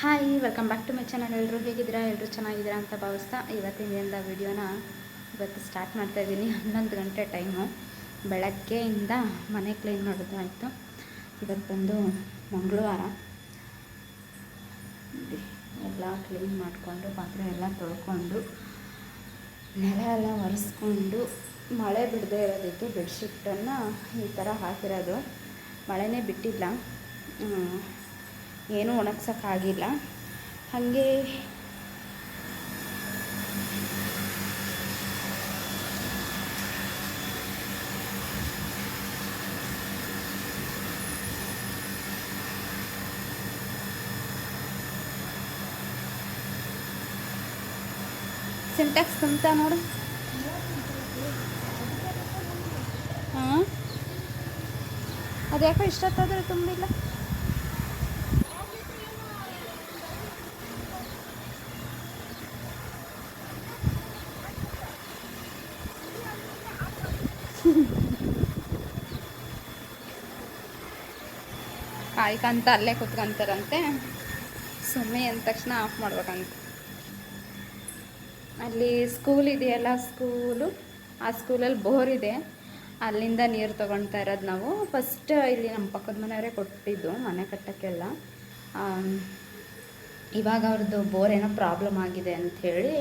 Hi welcome back to my channel ಎಲ್ಲರೂ ಹೇಗಿದ್ದೀರಾ? ಎಲ್ಲರೂ ಚೆನ್ನಾಗಿದ್ದೀರಾ ಅಂತ ಭಾವಿಸ್ತಾ ಇವತ್ತಿನ ದಿನದ ವಿಡಿಯೋನ ಇವತ್ತು ಸ್ಟಾರ್ಟ್ ಮಾಡ್ತಾ ಇದ್ದೀನಿ. ಹನ್ನೊಂದು ಗಂಟೆ ಟೈಮು ಬೆಳಗ್ಗೆಯಿಂದ ಮನೆ ಕ್ಲೀನ್ ಮಾಡೋದು ಆಯಿತು. ಇವತ್ತು ಬಂದು ಮಂಗಳವಾರ. ಎಲ್ಲ ಕ್ಲೀನ್ ಮಾಡಿಕೊಂಡು ಪಾತ್ರೆ ಎಲ್ಲ ತೊಳ್ಕೊಂಡು, ನೆಲ ಎಲ್ಲ ಒರೆಸ್ಕೊಂಡು, ಮಳೆ ಬಿಡದೆ ಇರೋದಿತ್ತು. ಬೆಡ್ಶೀಟನ್ನು ಈ ಥರ ಹಾಕಿರೋದು. ಮಳೆನೇ ಬಿಟ್ಟಿಲ್ಲ. ಏನೂ ಒಣಗ್ಸೋಕ್ಕಾಗಿಲ್ಲ. ಹಾಗೆ ಸಿಂಟ್ಯಾಕ್ಸ್ ತುಂಬ್ತಾ ನೋಡು. ಹಾಂ? ಅದ್ಯಾಕೋ ಇಷ್ಟೊತ್ತಾದ್ರೆ ತುಂಬಿಲ್ಲ. ಕಾಯ್ಕಂತ ಅಲ್ಲೇ ಕುತ್ಕೊಂತಾರಂತೆ. ಸುಮ್ಮನೆ ಅಂದ ತಕ್ಷಣ ಆಫ್ ಮಾಡ್ಬೇಕಂತ. ಅಲ್ಲಿ ಸ್ಕೂಲ್ ಇದೆಯಲ್ಲ ಸ್ಕೂಲು ಆ ಸ್ಕೂಲಲ್ಲಿ ಬೋರ್ ಇದೆ. ಅಲ್ಲಿಂದ ನೀರು ತೊಗೊಳ್ತಾ ಇರೋದು ನಾವು. ಫಸ್ಟ್ ಇಲ್ಲಿ ನಮ್ಮ ಪಕ್ಕದ ಮನೆಯವರೇ ಕೊಟ್ಟಿದ್ದು ಮನೆ ಕಟ್ಟೋಕ್ಕೆಲ್ಲ. ಇವಾಗ ಅವ್ರದ್ದು ಬೋರ್ ಏನೋ ಪ್ರಾಬ್ಲಮ್ ಆಗಿದೆ ಅಂಥೇಳಿ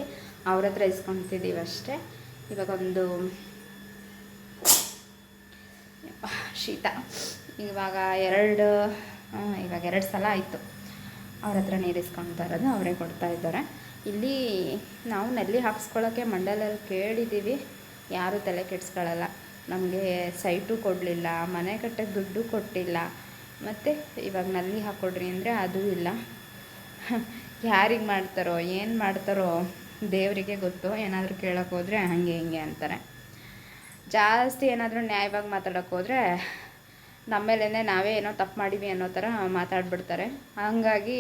ಅವ್ರ ಹತ್ರ ಇಸ್ಕೊತಿದ್ದೀವಿ ಅಷ್ಟೇ. ಇವಾಗ ಒಂದು ಶೀತ. ಇವಾಗ ಎರಡು ಇವಾಗ ಎರಡು ಸಲ ಆಯಿತು. ಅವ್ರ ಹತ್ರ ನೀರು ಇಸ್ಕೊಳ್ತಾ ಇರೋದು ಅವರೇ ಕೊಡ್ತಾ ಇದ್ದಾರೆ. ಇಲ್ಲಿ ನಾವು ನಲ್ಲಿ ಹಾಕ್ಸ್ಕೊಳ್ಳೋಕ್ಕೆ ಮಂಡಲಲ್ಲಿ ಕೇಳಿದ್ದೀವಿ. ಯಾರೂ ತಲೆ ಕೆಡಿಸ್ಕೊಳ್ಳಲ್ಲ. ನಮಗೆ ಸೈಟು ಕೊಡಲಿಲ್ಲ, ಮನೆ ಕಟ್ಟಕ್ಕೆ ದುಡ್ಡು ಕೊಟ್ಟಿಲ್ಲ. ಮತ್ತು ಇವಾಗ ನಲ್ಲಿ ಹಾಕ್ಕೊಡ್ರಿ ಅಂದರೆ ಅದೂ ಇಲ್ಲ. ಯಾರಿಗೆ ಮಾಡ್ತಾರೋ, ಏನು ಮಾಡ್ತಾರೋ ದೇವರಿಗೆ ಗೊತ್ತು. ಏನಾದರೂ ಕೇಳೋಕ್ಕೋದ್ರೆ ಹಾಗೆ ಹಿಂಗೆ ಅಂತಾರೆ. ಜಾಸ್ತಿ ಏನಾದರೂ ನ್ಯಾಯವಾಗಿ ಮಾತಾಡೋಕೆ ಹೋದರೆ ನಮ್ಮ ಮೇಲೇ ನಾವೇ ಏನೋ ತಪ್ಪು ಮಾಡಿವಿ ಅನ್ನೋ ಥರ ಮಾತಾಡ್ಬಿಡ್ತಾರೆ. ಹಂಗಾಗಿ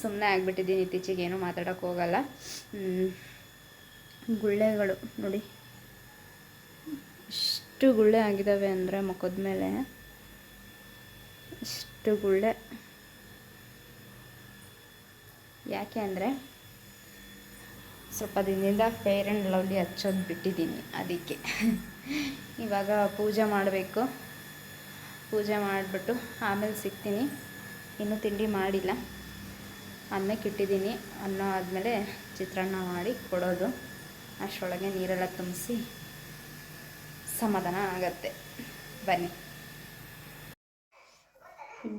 ಸುಮ್ಮನೆ ಆಗಿಬಿಟ್ಟಿದ್ದೀನಿ ಇತ್ತೀಚೆಗೆ ಏನೂ ಮಾತಾಡೋಕೆ ಹೋಗಲ್ಲ. ಗುಳ್ಳೆಗಳು ನೋಡಿ. ಇಷ್ಟು ಗುಳ್ಳೆ ಆಗಿದ್ದಾವೆ ಅಂದರೆ ಮುಖದ ಮೇಲೆ. ಇಷ್ಟು ಗುಳ್ಳೆ. ಯಾಕೆ ಅಂದರೆ ಸ್ವಲ್ಪ ದಿನದಿಂದ ಫೇರ್ ಆ್ಯಂಡ್ ಲವ್ಲಿ ಹಚ್ಚೋದು ಬಿಟ್ಟಿದ್ದೀನಿ ಅದಕ್ಕೆ. ಇವಾಗ ಪೂಜೆ ಮಾಡಬೇಕು. ಪೂಜೆ ಮಾಡಿಬಿಟ್ಟು ಆಮೇಲೆ ಸಿಗ್ತೀನಿ. ಇನ್ನೂ ತಿಂಡಿ ಮಾಡಿಲ್ಲ. ಅನ್ನಕ್ಕೆ ಇಟ್ಟಿದ್ದೀನಿ. ಅನ್ನ ಆದಮೇಲೆ ಚಿತ್ರಾನ್ನ ಮಾಡಿ ಕೊಡೋದು. ಅಷ್ಟರೊಳಗೆ ನೀರೆಲ್ಲ ತುಂಬಿಸಿ ಸಮಾಧಾನ ಆಗತ್ತೆ. ಬನ್ನಿ.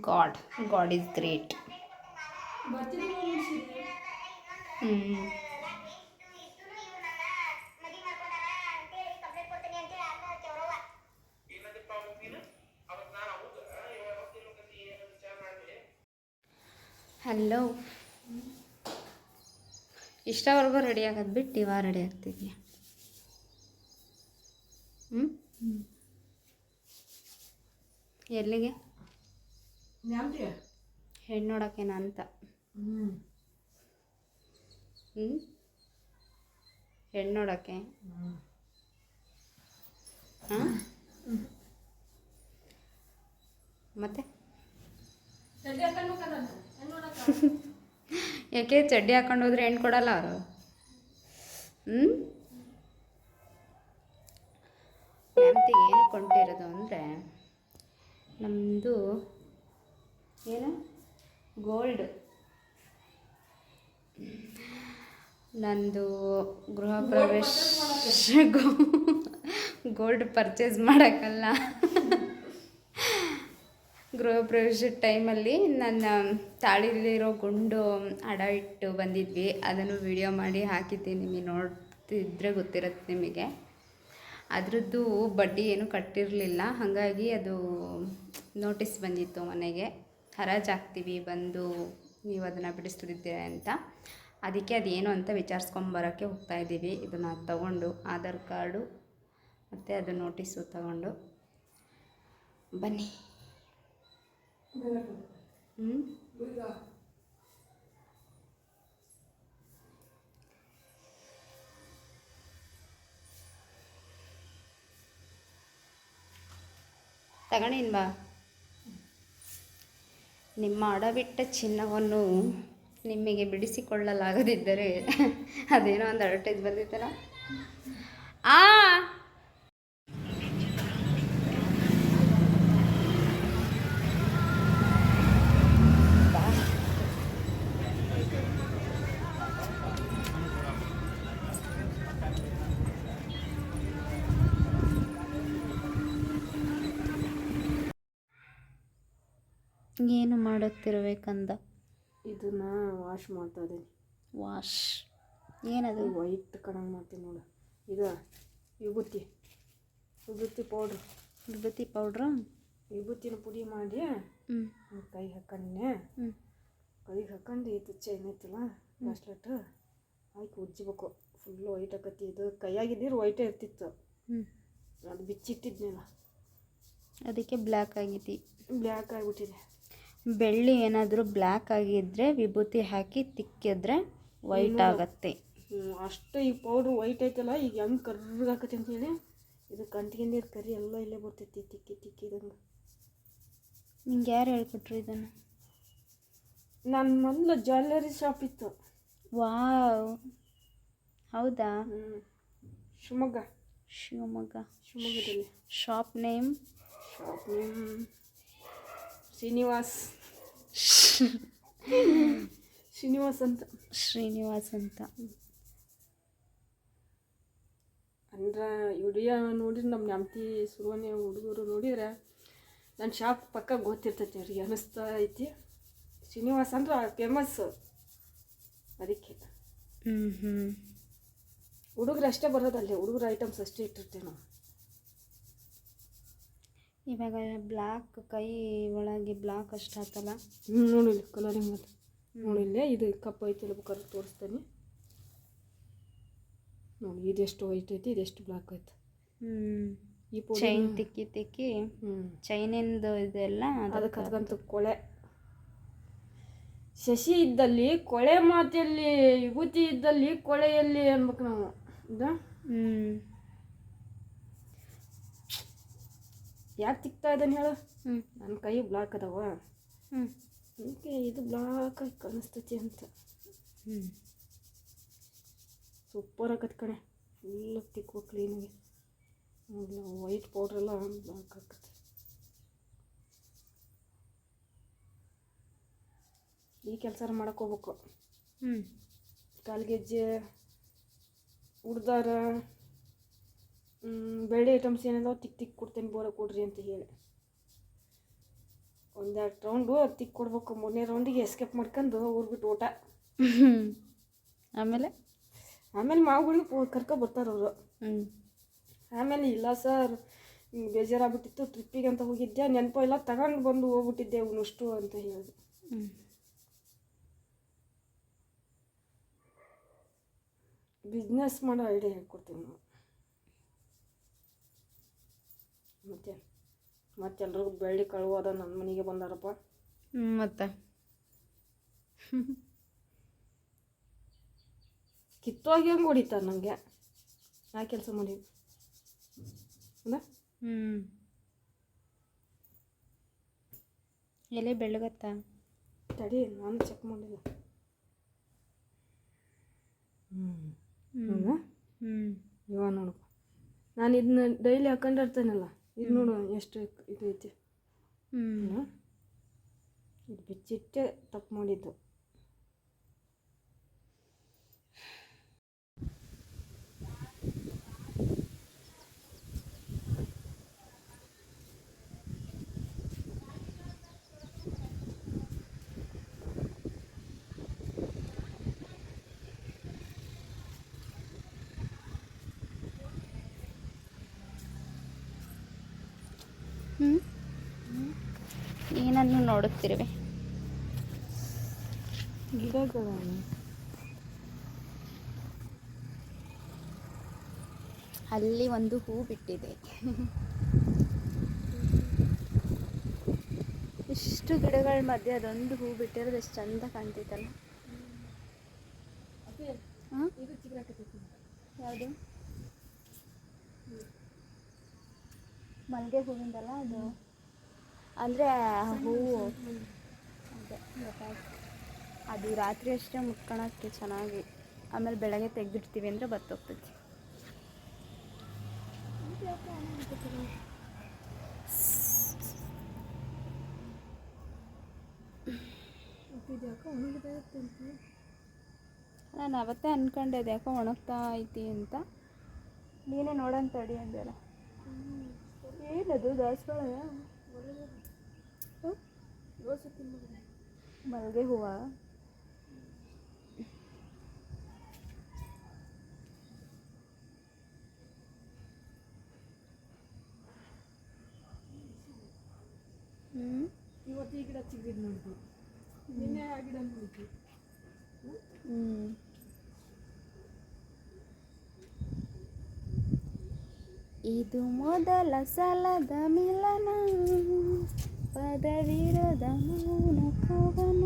God God is great. ಹ್ಞೂ ಹಲೋ ಇಷ್ಟವರೆಗೂ ರೆಡಿ ಆಗೋದು ಬಿಟ್ಟು ಇವಾಗ ರೆಡಿ ಆಗ್ತಿದ್ಯಾ? ಹ್ಞೂ ಎಲ್ಲಿಗೆ? ಹೆಣ್ಣು ನೋಡೋಕ್ಕೇನ ಅಂತ ಹ್ಞೂ ಹೆಣ್ಣು ನೋಡೋಕ್ಕೆ ಹಾಂ? ಮತ್ತೆ? ಯಾಕೆ ಚಡ್ಡಿ ಹಾಕೊಂಡು ಹೋದ್ರೆ ಹೆಣ್ಣು ಕೊಡಲ್ಲ ಅವರು? ಹ್ಞೂ ಏನು ಕೊಂಡಿರೋದು ಅಂದರೆ ನಮ್ಮದು ಏನು? ಗೋಲ್ಡ್ ನಂದು ಗೃಹ ಪ್ರವೇಶ ಗೋಲ್ಡ್ ಪರ್ಚೇಸ್ ಮಾಡೋಕ್ಕಲ್ಲ. ಗೃಹ ಪ್ರವೇಶ ಟೈಮಲ್ಲಿ ನನ್ನ ತಾಳಿಲಿರೋ ಗುಂಡು ಅಡ ಇಟ್ಟು ಬಂದಿದ್ವಿ. ಅದನ್ನು ವಿಡಿಯೋ ಮಾಡಿ ಹಾಕಿದ್ದೀನಿ. ನಿಮಗೆ ನೋಡ್ತಿದ್ರೆ ಗೊತ್ತಿರುತ್ತೆ ನಿಮಗೆ. ಅದರದ್ದು ಬಡ್ಡಿ ಏನು ಕಟ್ಟಿರಲಿಲ್ಲ. ಹಾಗಾಗಿ ಅದು ನೋಟಿಸ್ ಬಂದಿತ್ತು ಮನೆಗೆ. ಹರಾಜಾಗ್ತೀವಿ ಬಂದು ನೀವು ಅದನ್ನು ಬಿಡಿಸ್ತಿದ್ದೀರಾ ಅಂತ. ಅದಕ್ಕೆ ಅದೇನು ಅಂತ ವಿಚಾರಿಸ್ಕೊಂಬರೋಕ್ಕೆ ಹೋಗ್ತಾ ಇದ್ದೀವಿ. ಇದನ್ನು ತಗೊಂಡು ಆಧಾರ್ ಕಾರ್ಡು ಮತ್ತು ಅದು ನೋಟಿಸು ತಗೊಂಡು. ಬನ್ನಿ. ಹ್ಞೂ ತಗೊಂಡಿನ್ ಬಾ ನಿಮ್ಮ ಅಡವಿಟ್ಟ ಚಿನ್ನವನ್ನು ನಿಮಗೆ ಬಿಡಿಸಿಕೊಳ್ಳಲಾಗದಿದ್ದರೆ ಅದೇನೋ ಒಂದು ಅಡ್ವರ್ಟೈಸ್ ಬಂದಿತ್ತಲ್ಲ? ಆ ಏನು ಮಾಡುತ್ತಿರಬೇಕಂದ? ಇದನ್ನ ವಾಶ್ ಮಾಡ್ತಾ ಇದ್ದೀನಿ ವಾಶ್ ಏನದು ವೈಟ್ ಕಣಂಗೆ ಮಾಡ್ತೀನಿ ನೋಡು. ಇದು ವಿಭೂತಿ. ವಿಭೂತಿ ಪೌಡ್ರ್ ವಿಭೂತಿ ಪೌಡ್ರ್ ವಿಭೂತಿನ ಪುಡಿ ಮಾಡಿ ಹ್ಞೂ ಕೈ ಹಾಕೊಂಡೆ ಹ್ಞೂ ಕೈಗೆ ಹಾಕೊಂಡು ಇದು ಚೈನ್ ಐತಲ್ಲ ಬ್ರಾಸ್ಲೆಟ್ ಹಾಕಿ ಉಜ್ಜಬೇಕು. ಫುಲ್ ವೈಟ್ ಆಕತಿ. ಇದು ಕೈಯಾಗಿದ್ದೀರು ವೈಟೇ ಇರ್ತಿತ್ತು. ಹ್ಞೂ ಅದು ಬಿಚ್ಚಿಟ್ಟಿದ್ನಲ್ಲ. ಅದಕ್ಕೆ ಬ್ಲ್ಯಾಕ್ ಆಗೈತಿ. ಬ್ಲ್ಯಾಕ್ ಆಗಿಬಿಟ್ಟಿದೆ. ಬೆಳ್ಳಿ ಏನಾದರೂ ಬ್ಲ್ಯಾಕ್ ಆಗಿದ್ದರೆ ವಿಭೂತಿ ಹಾಕಿ ತಿಕ್ಕಿದ್ರೆ ವೈಟ್ ಆಗುತ್ತೆ. ಅಷ್ಟು ಈ ಪೌಡ್ರ್ ವೈಟ್ ಐತಲ್ಲ ಈಗ ಹೆಂಗೆ ಕರ್ರಗಾಕತಿ ಅಂತೇಳಿ ಇದು ಕಂಟಿಗೆ ಕರಿ ಎಲ್ಲ ಇಲ್ಲೇ ಬರ್ತೈತಿ ತಿಕ್ಕಿ ತಿಕ್ಕಿದಂಗೆ ನಿಂಗೆ ಯಾರು ಹೇಳ್ಕೊಟ್ರು ಇದನ್ನು? ನನ್ನ ಮೊದಲು ಜ್ಯುವೆಲ್ಲರಿ ಶಾಪ್ ಇತ್ತು. ವಾವ್. ಹೌದಾ? ಶಿವಮೊಗ್ಗ. ಶಿವಮೊಗ್ಗ. ಶಿವಮೊಗ್ಗದಲ್ಲಿ. Shop name shop name Srinivas. Srinivas ಅಂತ ಶ್ರೀನಿವಾಸ್ ಅಂತ ಅಂದ್ರೆ ವಿಡಿಯೋ ನೋಡಿದ್ರೆ ನಮ್ಮ ನೆಮ್ತಿ ಸುರುವನೆ ಹುಡುಗರು ನೋಡಿದ್ರೆ ನನ್ನ ಶಾಪ್ ಪಕ್ಕ ಗೊತ್ತಿರ್ತೈತಿ ಅವ್ರಿಗೆ ಅನಿಸ್ತಾ ಐತಿ. ಶ್ರೀನಿವಾಸ್ ಅಂದ್ರೆ ಫೇಮಸ್ ಅದಕ್ಕೆ. ಹ್ಞೂ ಹ್ಞೂ ಹುಡುಗರು ಅಷ್ಟೇ ಬರೋದಲ್ಲೇ ಹುಡುಗರ ಐಟಮ್ಸ್ ಅಷ್ಟೇ ಇಟ್ಟಿರ್ತೇವೆ ನಾವು ಇವಾಗ ಬ್ಲ್ಯಾಕ್ ಕೈ ಒಳಗೆ ಬ್ಲ್ಯಾಕ್ ಅಷ್ಟು ಹಾಕಲ್ಲ? ಹ್ಞೂ ನೋಡಿಲ್ಲ ಕಲರಿಂಗ್ ಅದು ನೋಡಿಲ್ಲ ಇದು ಕಪ್ಪು ಐತಿ ಇಲ್ಲ ಬೇಕಾದ್ರೆ ತೋರಿಸ್ತೇನೆ. ನೋಡಿ ಇದೆಷ್ಟು ವೈಟ್ ಐತಿ ಇದೆಷ್ಟು ಬ್ಲ್ಯಾಕ್ ಐತಿ. ಹ್ಞೂ ಈ ಚೈನ್ ತಿಕ್ಕಿ ತಿಕ್ಕಿ ಹ್ಞೂ ಚೈನಿಂದು ಇದೆಲ್ಲ ಅದಕ್ಕೆ ಅದಕ್ಕೆ ಅದಕ್ಕಂತೂ ಕೊಳೆ. ಶಶಿ ಇದ್ದಲ್ಲಿ ಕೊಳೆ ಮಾತೆಯಲ್ಲಿ ವಿಭೂತಿ ಇದ್ದಲ್ಲಿ ಕೊಳೆಯಲ್ಲಿ ಅನ್ಬೇಕು ನಾವು. ಇದು? ಹ್ಞೂ ಯಾಕೆ ತಿಕ್ತಾ ಇದ್ದಾನೆ ಹೇಳು. ಹ್ಞೂ ನನ್ನ ಕೈ ಬ್ಲಾಕ್ ಅದಾವ. ಹ್ಞೂ ಅದಕ್ಕೆ ಇದು ಬ್ಲಾಕ್ ಆಗಿ ಕಾಣಿಸ್ತೈತಿ ಅಂತ. ಹ್ಞೂ ಸೂಪರ್ ಆಗತ್ತೆ ಕಣೆ. ಫುಲ್ ತಿಕ್ಕು ಕ್ಲೀನಾಗಿ ವೈಟ್ ಪೌಡ್ರೆಲ್ಲ ಬ್ಲಾಕ್ ಆಗುತ್ತೆ ಈ ಕೆಲಸ ಮಾಡಕ್ಕೆ ಹೋಗ್ಬೇಕು. ಹ್ಞೂ ಕಾಲ್ಗೆಜ್ಜೆ ಉಡ್ದಾರ ಬೆಳ್ಳಿ ಐಟಮ್ಸ್ ಏನಿದಾವೆ ತಿಕ್ ತಿಕ್ ಕೊಡ್ತೇನೆ ಬೋರ ಕೊಡ್ರಿ ಅಂತ ಹೇಳಿ. ಒಂದೆರಡು ರೌಂಡು ತಿಕ್ ಕೊಡ್ಬೇಕು. ಮೂರನೇ ರೌಂಡಿಗೆ ಎಸ್ಕೇಪ್ ಮಾಡ್ಕೊಂಡು ಊರ್ಬಿಟ್ಟು ಊಟ. ಆಮೇಲೆ? ಆಮೇಲೆ ಮಾವುಗಳಿಗೆ ಕರ್ಕೊ ಬರ್ತಾರೆ ಅವರು. ಹ್ಞೂ ಆಮೇಲೆ ಇಲ್ಲ ಸರ್ ಬೇಜಾರಾಗ್ಬಿಟ್ಟಿತ್ತು ಟ್ರಿಪ್ಪಿಗೆ ಅಂತ ಹೋಗಿದ್ದೆ ನೆನಪು ಎಲ್ಲ ತಗೊಂಡು ಬಂದು ಹೋಗ್ಬಿಟ್ಟಿದ್ದೆ ಅವನಷ್ಟು ಅಂತ ಹೇಳಿದೆ. ಬಿಸ್ನೆಸ್ ಮಾಡೋ ಐಡಿಯಾ ಹೇಳ್ಕೊಡ್ತೀವಿ ನಾವು ಮತ್ತೆ ಮತ್ತೆ ಎಲ್ರಿಗೂ ಬೆಳ್ಳಿ ಕಳುವು ಅದ ನನ್ನ ಮನೆಗೆ ಬಂದಾರಪ್ಪ. ಮತ್ತೆ? ಕಿತ್ತೋಗಿ ಹಂಗೆ ಹೊಡಿತಾರೆ ನನಗೆ ಆ ಕೆಲಸ ಮಾಡಿ ಹ್ಞೂ ಎಲೆ ಬೆಳ್ಳಗತ್ತ? ತಡಿ ನಾನು ಚೆಕ್ ಮಾಡಿಲ್ಲ. ಹ್ಞೂ ಹ್ಞೂ ಹೌದಾ ಹ್ಞೂ ಇವ ನೋಡಪ್ಪ ನಾನು ಇದನ್ನ ಡೈಲಿ ಹಾಕೊಂಡಿರ್ತೀನಲ್ಲ ಇದು ನೋಡು ಎಷ್ಟು ಇದು ಐತಿ. ಹ್ಞೂ? ಇದು ಬಿಚ್ಚಿಟ್ಟೆ ತಪ್ಪು ಮಾಡಿದ್ದು. ಏನನ್ನು ನೋಡುತ್ತಿರುವೆ? ಗಿಡಗಳನ್ನು. ಅಲ್ಲಿ ಒಂದು ಹೂ ಬಿಟ್ಟಿದೆ. ಇಷ್ಟು ಗಿಡಗಳ ಮಧ್ಯೆ ಅದೊಂದು ಹೂ ಬಿಟ್ಟಿರೋದು ಎಷ್ಟು ಚಂದ ಕಾಣ್ತೈತಲ್ಲ. ಯಾವುದು? ಮಲ್ಲಿಗೆ ಹೂವಿಂದಲ್ಲ ಅದು? ಅಂದರೆ ಹೂವು. ಅದೇ ಗೊತ್ತಾಯ್ತು. ಅದು ರಾತ್ರಿ ಅಷ್ಟೇ ಮುಟ್ಕೊಳಕ್ಕೆ ಚೆನ್ನಾಗಿ ಆಮೇಲೆ ಬೆಳಗ್ಗೆ ತೆಗೆದಿಡ್ತೀವಿ ಅಂದರೆ ಬತ್ತೋಗ್ತೈತಿ. ನಾನು ಅವತ್ತೇ ಅನ್ಕೊಂಡೆ ಅದು ಯಾಕೋ ಒಣಗ್ತಾ ಐತಿ ಅಂತ. ನೀನೇ ನೋಡೋಣ ತಡಿ ಅಂದಲ್ಲ ಏನದು ದಾಸವಾಳ ಮಲ್ಲಿಗೆ ಹೂವ ಹ್ಞೂ ಇವತ್ತು ಈ ಗಿಡ ಚಿಕ್ಕದು ನೋಡಿದ್ವಿ ನಿನ್ನೆ ಆ ಗಿಡ ನೋಡಿದ್ವಿ ಹ್ಮ್. ಇದು ಮೊದಲ ಸಲದ ಮಿಲನ. ಪದವಿರದ ಮೌನ ಕವನ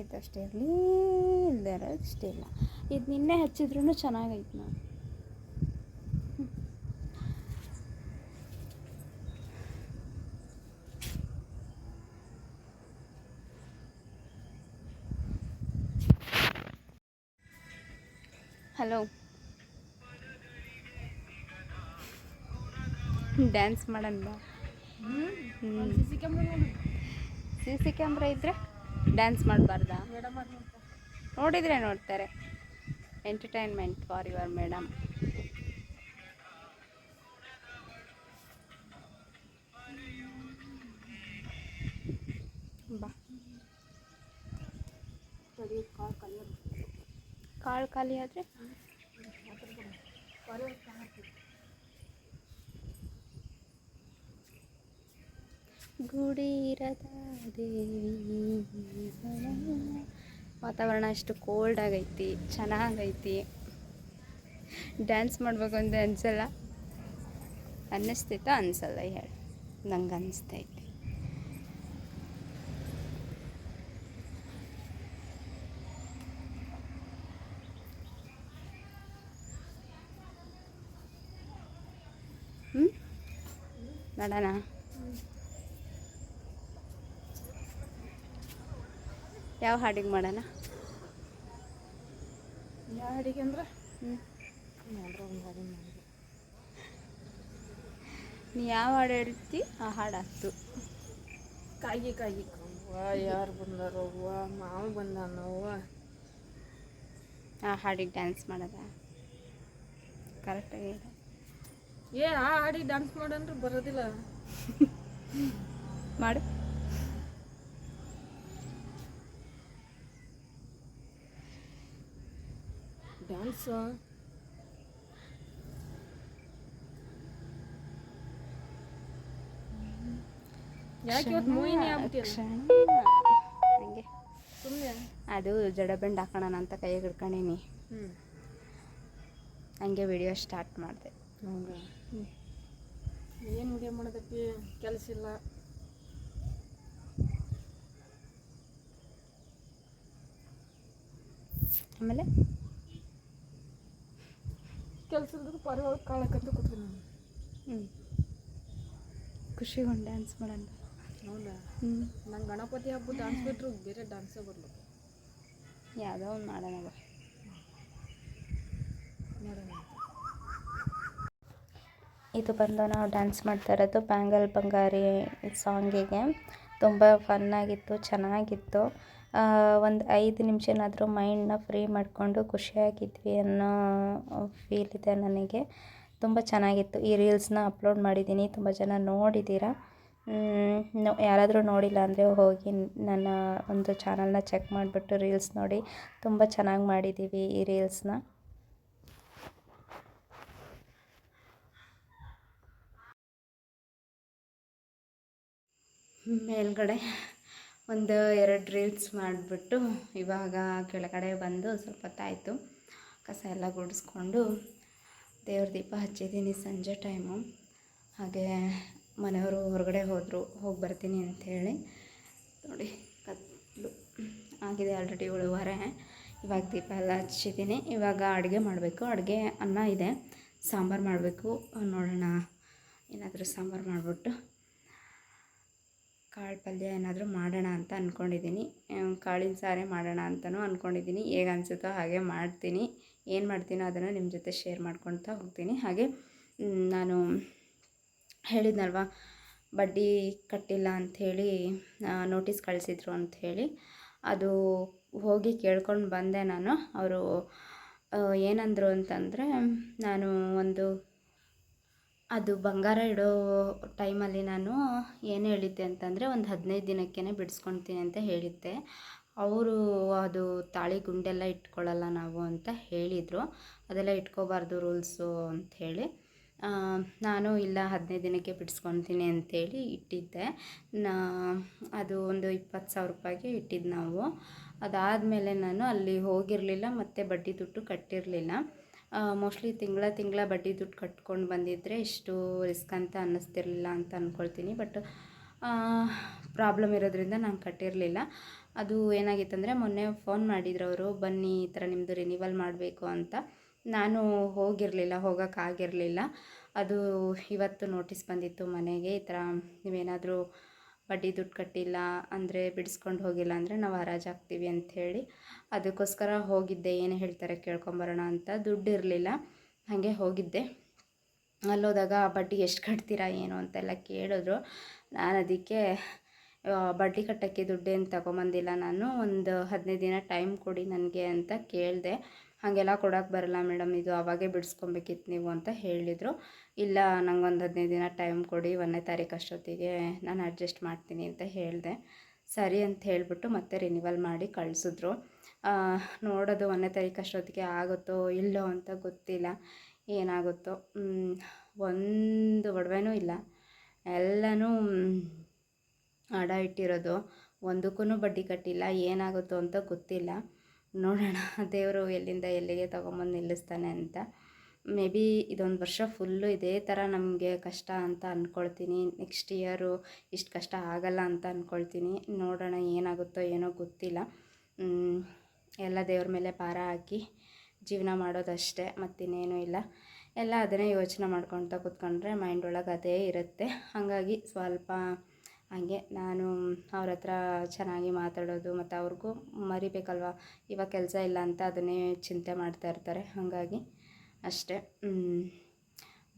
ಇದಷ್ಟೇ ಇರಲಿ ಇಲ್ದಾರ ಇಲ್ಲ. ಇದು ನಿನ್ನೆ ಹಚ್ಚಿದ್ರೂ ಚೆನ್ನಾಗೈತೆ ನಾನು ಹಲೋ. ಡ್ಯಾನ್ಸ್ ಮಾಡೋಣ ಸಿ ಸಿ ಕ್ಯಾಮ್ರಾ ನೋಡಿ. ಸಿ ಸಿ ಕ್ಯಾಮ್ರಾ ಇದ್ದರೆ ಡ್ಯಾನ್ಸ್ ಮಾಡಬಾರ್ದಾ? ನೋಡಿದರೆ ನೋಡ್ತಾರೆ. ಎಂಟರ್ಟೈನ್ಮೆಂಟ್ ಫಾರ್ ಯುವರ್ ಮೇಡಮ್ ಕಾಳು ಖಾಲಿ ಆದರೆ. ಗುಡಿರದ ದೇವಿ ವಾತಾವರಣ ಅಷ್ಟು ಕೋಲ್ಡ್ ಆಗೈತಿ, ಚೆನ್ನಾಗೈತಿ. ಡ್ಯಾನ್ಸ್ ಮಾಡಬೇಕು ಅಂತ ಅನಿಸಲ್ಲ? ಅನ್ನಿಸ್ತೈತ ಅನಿಸಲ್ಲ ಹೇಳಿ ನಂಗೆ ಅನಿಸ್ತೈತಿ. ಹ್ಞೂ ನೋಡೋಣ. ಯಾವ ಹಾಡಿಗೆ ಮಾಡೋಣ? ಯಾವ ಹಾಡಿಗೆ ಅಂದ್ರೆ? ನೀ ಯಾವ ಹಾಡು ಹೇಳ್ತಿ? ಆ ಹಾಡು ಹಾಕ್ತು ಕಾಯಿ ಕಾಯಿ ಯಾರು ಬಂದಾರೋ ಅವ್ವ ಮಾವ ಬಂದಾನೋ ಅವ್ವ ಆ ಹಾಡಿಗೆ ಡ್ಯಾನ್ಸ್ ಮಾಡೋದ? ಕರೆಕ್ಟಾಗಿ ಏ ಆ ಹಾಡಿಗೆ ಡ್ಯಾನ್ಸ್ ಮಾಡಂದ್ರೆ ಬರೋದಿಲ್ಲ. ಮಾಡು. ಡ್ಯಾನ್ಸ್ ಯಾಕೆ ಇವತ್ತು ಹಂಗೆ. ಸುಮ್ಮನೆ ಅದು ಜಡಬೆಂಡ್ ಹಾಕೋಣ ಅಂತ ಕೈಗೆ ಹಿಡ್ಕೊಂಡೀನಿ. ಹ್ಞೂ ಹಂಗೆ ವಿಡಿಯೋ ಸ್ಟಾರ್ಟ್ ಮಾಡಿದೆ. ಹೌದಾ? ಏನು ವಿಡಿಯೋ ಮಾಡೋದಕ್ಕೆ ಕೆಲಸ ಇಲ್ಲ? ಆಮೇಲೆ? ಕೆಲಸ ಇಲ್ದ್ರೆ ಪರವಾಗಿ ಕಾಳಕ್ಕಂತ ಕೂತ್ರಿ ನಾನು. ಹ್ಞೂ ಖುಷಿಗೊಂಡು ಡ್ಯಾನ್ಸ್ ಮಾಡೋಣ. ಹೌದಾ? ಹ್ಞೂ ನಂಗೆ ಗಣಪತಿ ಹಬ್ಬ ಡ್ಯಾನ್ಸ್ ಬಿಟ್ಟರು ಬೇರೆ ಡ್ಯಾನ್ಸೇ ಬರಲ್ಲ ಯಾವುದೋ ಒಂದು ಮಾಡೋಣ ಬಾ. ಇದು ಬಂದು ನಾವು ಡ್ಯಾನ್ಸ್ ಮಾಡ್ತಾ ಇರೋದು ಬ್ಯಾಂಗಲ್ ಬಂಗಾರಿ ಸಾಂಗಿಗೆ ತುಂಬ ಫನ್ನಾಗಿತ್ತು ಚೆನ್ನಾಗಿತ್ತು. ಒಂದು ಐದು ನಿಮಿಷನಾದರೂ ಮೈಂಡನ್ನ ಫ್ರೀ ಮಾಡಿಕೊಂಡು ಖುಷಿಯಾಗಿದ್ವಿ ಅನ್ನೋ ಫೀಲ್ ಇದೆ ನನಗೆ. ತುಂಬ ಚೆನ್ನಾಗಿತ್ತು. ಈ ರೀಲ್ಸ್ನ ಅಪ್ಲೋಡ್ ಮಾಡಿದ್ದೀನಿ. ತುಂಬ ಜನ ನೋಡಿದ್ದೀರಾ ಯಾರಾದರೂ ನೋಡಿಲ್ಲ ಅಂದರೆ ಹೋಗಿ ನನ್ನ ಒಂದು ಚಾನಲ್ನ ಚೆಕ್ ಮಾಡಿಬಿಟ್ಟು ರೀಲ್ಸ್ ನೋಡಿ. ತುಂಬ ಚೆನ್ನಾಗಿ ಮಾಡಿದ್ದೀವಿ ಈ ರೀಲ್ಸ್ನ ಮೇಲ್ಗಡೆ ಒಂದು ಎರಡು ರೀಲ್ಸ್ ಮಾಡಿಬಿಟ್ಟು ಇವಾಗ ಕೆಳಗಡೆ ಬಂದು ಸ್ವಲ್ಪ ಹೊತ್ತಾಯಿತು ಕಸ ಎಲ್ಲ ಗುಡಿಸ್ಕೊಂಡು ದೇವ್ರ ದೀಪ ಹಚ್ಚಿದ್ದೀನಿ ಸಂಜೆ ಟೈಮು. ಹಾಗೆ ಮನೆಯವರು ಹೊರಗಡೆ ಹೋದರು, ಹೋಗಿ ಬರ್ತೀನಿ ಅಂಥೇಳಿ. ನೋಡಿ, ಕತ್ಲು. ಆಗಿದೆ ಆಲ್ರೆಡಿ ಏಳುವರೆ ಇವಾಗ ದೀಪ ಎಲ್ಲ ಹಚ್ಚಿದ್ದೀನಿ. ಇವಾಗ ಅಡುಗೆ ಮಾಡಬೇಕು. ಅಡುಗೆ ಅನ್ನ ಇದೆ. ಸಾಂಬಾರು ಮಾಡಬೇಕು. ನೋಡೋಣ. ಏನಾದರೂ ಸಾಂಬಾರು ಮಾಡಿಬಿಟ್ಟು ಕಾಳು ಪಲ್ಯ ಏನಾದರೂ ಮಾಡೋಣ ಅಂತ ಅಂದ್ಕೊಂಡಿದ್ದೀನಿ ಕಾಳಿನ ಸಾರೇ ಮಾಡೋಣ ಅಂತಲೂ ಅಂದ್ಕೊಂಡಿದ್ದೀನಿ ಹೇಗೆ ಅನಿಸುತ್ತೋ ಹಾಗೆ ಮಾಡ್ತೀನಿ. ಏನು ಮಾಡ್ತೀನೋ ಅದನ್ನು ನಿಮ್ಮ ಜೊತೆ ಶೇರ್ ಮಾಡ್ಕೊಳ್ತಾ ಹೋಗ್ತೀನಿ. ಹಾಗೆ ನಾನು ಹೇಳಿದ್ನಲ್ವ, ಬಡ್ಡಿ ಕಟ್ಟಿಲ್ಲ ಅಂಥೇಳಿ ನೋಟಿಸ್ ಕಳಿಸಿದ್ರು ಅಂಥೇಳಿ ಅದು ಹೋಗಿ ಕೇಳ್ಕೊಂಡು ಬಂದೆ ನಾನು. ಅವರು ಏನಂದರು ಅಂತಂದರೆ, ನಾನು ಒಂದು ಅದು ಬಂಗಾರ ಇಡೋ ಟೈಮಲ್ಲಿ ನಾನು ಏನು ಹೇಳಿದ್ದೆ ಅಂತಂದರೆ ಒಂದು ಹದಿನೈದು ದಿನಕ್ಕೇ ಬಿಡಿಸ್ಕೊಳ್ತೀನಿ ಅಂತ ಹೇಳಿದ್ದೆ. ಅವರು ಅದು ತಾಳಿ ಗುಂಡೆಲ್ಲ ಇಟ್ಕೊಳ್ಳಲ್ಲ ನಾವು ಅಂತ ಹೇಳಿದರು. ಅದೆಲ್ಲ ಇಟ್ಕೋಬಾರ್ದು ರೂಲ್ಸು ಅಂಥೇಳಿ ನಾನು ಇಲ್ಲ ಹದಿನೈದು ದಿನಕ್ಕೆ ಬಿಡಿಸ್ಕೊತೀನಿ ಅಂಥೇಳಿ ಇಟ್ಟಿದ್ದೆ. ನಾ, ಅದು ಒಂದು ಇಪ್ಪತ್ತು ಸಾವಿರ ರೂಪಾಯಿಗೆ ಇಟ್ಟಿದ್ದು ನಾವು. ಅದಾದಮೇಲೆ ನಾನು ಅಲ್ಲಿ ಹೋಗಿರಲಿಲ್ಲ, ಮತ್ತು ಬಡ್ಡಿ ದುಡ್ಡು ಕಟ್ಟಿರಲಿಲ್ಲ. ಮೋಸ್ಟ್ಲಿ ತಿಂಗಳ ತಿಂಗಳ ಬಡ್ಡಿ ದುಡ್ಡು ಕಟ್ಕೊಂಡು ಬಂದಿದ್ದರೆ ಇಷ್ಟು ರಿಸ್ಕ್ ಅಂತ ಅನ್ನಿಸ್ತಿರ್ಲಿಲ್ಲ ಅಂತ ಅಂದ್ಕೊಳ್ತೀನಿ ಬಟ್ ಪ್ರಾಬ್ಲಮ್ ಇರೋದ್ರಿಂದ ನಾನು ಕಟ್ಟಿರಲಿಲ್ಲ. ಅದು ಏನಾಗಿತ್ತಂದರೆ ಮೊನ್ನೆ ಫೋನ್ ಮಾಡಿದ್ರು ಅವರು, ಬನ್ನಿ ಈ ಥರ ನಿಮ್ಮದು ರಿನಿವಲ್ ಮಾಡಬೇಕು ಅಂತ. ನಾನು ಹೋಗಿರಲಿಲ್ಲ ಹೋಗೋಕ್ಕಾಗಿರಲಿಲ್ಲ ಅದು ಇವತ್ತು ನೋಟಿಸ್ ಬಂದಿತ್ತು ಮನೆಗೆ, ಈ ಥರ ನೀವೇನಾದರೂ ಬಡ್ಡಿ ದುಡ್ಡು ಕಟ್ಟಿಲ್ಲ ಅಂದರೆ ಬಿಡಿಸ್ಕೊಂಡು ಹೋಗಿಲ್ಲ ಅಂದರೆ ನಾವು ಹರಾಜು ಹಾಕ್ತೀವಿ ಅಂಥೇಳಿ ಅದಕ್ಕೋಸ್ಕರ ಹೋಗಿದ್ದೆ, ಏನು ಹೇಳ್ತಾರೆ ಕೇಳ್ಕೊಂಬರೋಣ ಅಂತ. ದುಡ್ಡು ಇರಲಿಲ್ಲ, ಹಾಗೆ ಹೋಗಿದ್ದೆ. ಅಲ್ಲೋದಾಗ ಬಡ್ಡಿ ಎಷ್ಟು ಕಟ್ತೀರಾ ಏನು ಅಂತೆಲ್ಲ ಕೇಳಿದ್ರು. ನಾನು ಅದಕ್ಕೆ ಬಡ್ಡಿ ಕಟ್ಟೋಕ್ಕೆ ದುಡ್ಡೇನು ತಗೊಂಬಂದಿಲ್ಲ ನಾನು. ಒಂದು ಹದಿನೈದು ದಿನ ಟೈಮ್ ಕೊಡಿ ನನಗೆ ಅಂತ ಕೇಳಿದೆ. ಹಾಗೆಲ್ಲ ಕೊಡೋಕೆ ಬರಲ್ಲ ಮೇಡಮ್, ಇದು ಅವಾಗೇ ಬಿಡಿಸ್ಕೊಬೇಕಿತ್ತು ನೀವು ಅಂತ ಹೇಳಿದರು. ಇಲ್ಲ ನನಗೊಂದು ಹದಿನೈದು ದಿನ ಟೈಮ್ ಕೊಡಿ, ಒಂದನೇ ತಾರೀಕು ಅಷ್ಟೊತ್ತಿಗೆ ನಾನು ಅಡ್ಜಸ್ಟ್ ಮಾಡ್ತೀನಿ ಅಂತ ಹೇಳಿದೆ. ಸರಿ ಅಂತ ಹೇಳಿಬಿಟ್ಟು ಮತ್ತೆ ರಿನಿವಲ್ ಮಾಡಿ ಕಳಿಸಿದ್ರು. ನೋಡೋದು ಒಂದನೇ ತಾರೀಕು ಅಷ್ಟೊತ್ತಿಗೆ ಆಗುತ್ತೋ ಇಲ್ಲೋ ಅಂತ ಗೊತ್ತಿಲ್ಲ. ಏನಾಗುತ್ತೋ ಒಂದು ಒಡವೆನೂ ಇಲ್ಲ. ಎಲ್ಲನೂ ಅಡ ಇಟ್ಟಿರೋದು. ಒಂದಕ್ಕೂ ಬಡ್ಡಿ ಕಟ್ಟಿಲ್ಲ, ಏನಾಗುತ್ತೋ ಅಂತ ಗೊತ್ತಿಲ್ಲ. ನೋಡೋಣ. ದೇವರು ಎಲ್ಲಿಂದ ಎಲ್ಲಿಗೆ ತೊಗೊಂಬಂದು ನಿಲ್ಲಿಸ್ತಾನೆ ಅಂತ. ಮೇ ಬಿ ಇದೊಂದು ವರ್ಷ ಫುಲ್ಲು ಇದೇ ಥರ ನಮಗೆ ಕಷ್ಟ ಅಂತ ಅಂದ್ಕೊಳ್ತೀನಿ ನೆಕ್ಸ್ಟ್ ಇಯರು ಇಷ್ಟು ಕಷ್ಟ ಆಗಲ್ಲ ಅಂತ ಅಂದ್ಕೊಳ್ತೀನಿ ನೋಡೋಣ ಏನಾಗುತ್ತೋ ಏನೋ ಗೊತ್ತಿಲ್ಲ. ಎಲ್ಲ ದೇವ್ರ ಮೇಲೆ ಪಾರ ಹಾಕಿ ಜೀವನ ಮಾಡೋದಷ್ಟೇ, ಮತ್ತಿನ್ನೇನೂ ಇಲ್ಲ. ಎಲ್ಲ ಅದನ್ನೇ ಯೋಚನೆ ಮಾಡ್ಕೊಳ್ತಾ ಕೂತ್ಕೊಂಡ್ರೆ ಮೈಂಡ್ ಒಳಗೆ ಅದೇ ಇರುತ್ತೆ. ಹಾಗಾಗಿ ಸ್ವಲ್ಪ ಹಾಗೆ ನಾನು ಅವ್ರ ಹತ್ರ ಚೆನ್ನಾಗಿ ಮಾತಾಡೋದು ಮತ್ತು ಅವ್ರಿಗೂ ಮರಿಬೇಕಲ್ವ? ಇವಾಗ ಕೆಲಸ ಇಲ್ಲ ಅಂತ ಅದನ್ನೇ ಚಿಂತೆ ಮಾಡ್ತಾ ಇರ್ತಾರೆ, ಹಾಗಾಗಿ ಅಷ್ಟೇ.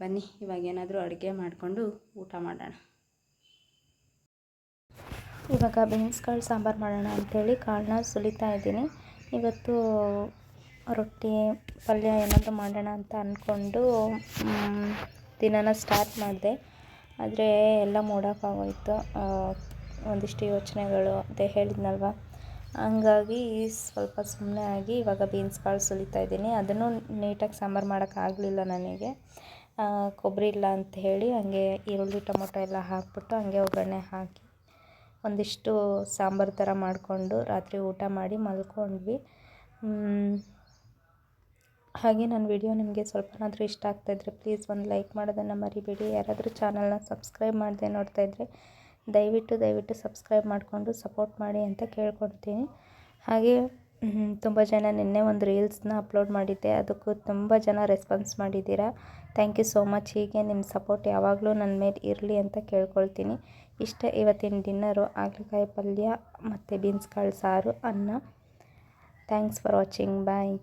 ಬನ್ನಿ, ಇವಾಗ ಏನಾದರೂ ಅಡುಗೆ ಮಾಡಿಕೊಂಡು ಊಟ ಮಾಡೋಣ. ಇವಾಗ ಬೀನ್ಸ್ ಕಾಳು ಸಾಂಬಾರು ಮಾಡೋಣ ಅಂಥೇಳಿ ಕಾಳನ್ನ ಸುಲಿತಾ ಇದ್ದೀನಿ. ಇವತ್ತು ರೊಟ್ಟಿ, ಪಲ್ಯ ಏನಾದರೂ ಮಾಡೋಣ ಅಂತ ಅಂದ್ಕೊಂಡು ದಿನನ ಸ್ಟಾರ್ಟ್ ಮಾಡಿದೆ. ಆದರೆ ಎಲ್ಲ ಮೂಡೋಕ್ಕಾಗೋಯ್ತು. ಒಂದಿಷ್ಟು ಯೋಚನೆಗಳು ಅಂತ ಹೇಳಿದ್ನಲ್ವ? ಹಂಗಾಗಿ ಸ್ವಲ್ಪ ಸುಮ್ಮನೆ ಆಗಿ ಇವಾಗ ಬೀನ್ಸ್ ಕಾಳು ಸುಲಿತಾ ಇದ್ದೀನಿ. ಅದನ್ನು ನೀಟಾಗಿ ಸಾಂಬಾರು ಮಾಡೋಕ್ಕಾಗಲಿಲ್ಲ ನನಗೆ. ಕೊಬ್ಬರಿ ಇಲ್ಲ ಅಂತ ಹೇಳಿ ಹಂಗೆ ಈರುಳ್ಳಿ, ಟೊಮೊಟೊ ಎಲ್ಲ ಹಾಕ್ಬಿಟ್ಟು ಹಂಗೆ ಒಗ್ಗರಣೆ ಹಾಕಿ ಒಂದಿಷ್ಟು ಸಾಂಬಾರು ಥರ ಮಾಡಿಕೊಂಡು ರಾತ್ರಿ ಊಟ ಮಾಡಿ ಮಲ್ಕೊಂಡ್ವಿ. ಹಾಗೆ ನನ್ನ ವಿಡಿಯೋ ನಿಮಗೆ ಸ್ವಲ್ಪನಾದರೂ ಇಷ್ಟ ಆಗ್ತಾಯಿದ್ರೆ ಪ್ಲೀಸ್ ಒಂದು ಲೈಕ್ ಮಾಡೋದನ್ನು ಮರಿಬೇಡಿ. ಯಾರಾದರೂ ಚಾನಲ್ನ ಸಬ್ಸ್ಕ್ರೈಬ್ ಮಾಡದೆ ನೋಡ್ತಾಯಿದ್ರೆ ದಯವಿಟ್ಟು ದಯವಿಟ್ಟು ಸಬ್ಸ್ಕ್ರೈಬ್ ಮಾಡಿಕೊಂಡು ಸಪೋರ್ಟ್ ಮಾಡಿ ಅಂತ ಕೇಳ್ಕೊಡ್ತೀನಿ. ಹಾಗೆ ತುಂಬ ಜನ ನಿನ್ನೆ ಒಂದು ರೀಲ್ಸ್ನ ಅಪ್ಲೋಡ್ ಮಾಡಿದ್ದೆ. ಅದಕ್ಕೂ ತುಂಬ ಜನ ರೆಸ್ಪಾನ್ಸ್ ಮಾಡಿದ್ದೀರಾ. ಥ್ಯಾಂಕ್ ಯು ಸೋ ಮಚ್ ಹೀಗೆ ನಿಮ್ಮ ಸಪೋರ್ಟ್ ಯಾವಾಗಲೂ ನನ್ನ ಮೇಲೆ ಇರಲಿ ಅಂತ ಕೇಳ್ಕೊಳ್ತೀನಿ. ಇಷ್ಟ ಇವತ್ತಿನ ಡಿನ್ನರು ಹಾಗಲಕಾಯಿ ಪಲ್ಯ ಮತ್ತು ಬೀನ್ಸ್ ಕಾಳು ಸಾರು, ಅನ್ನ. Thanks for watching bye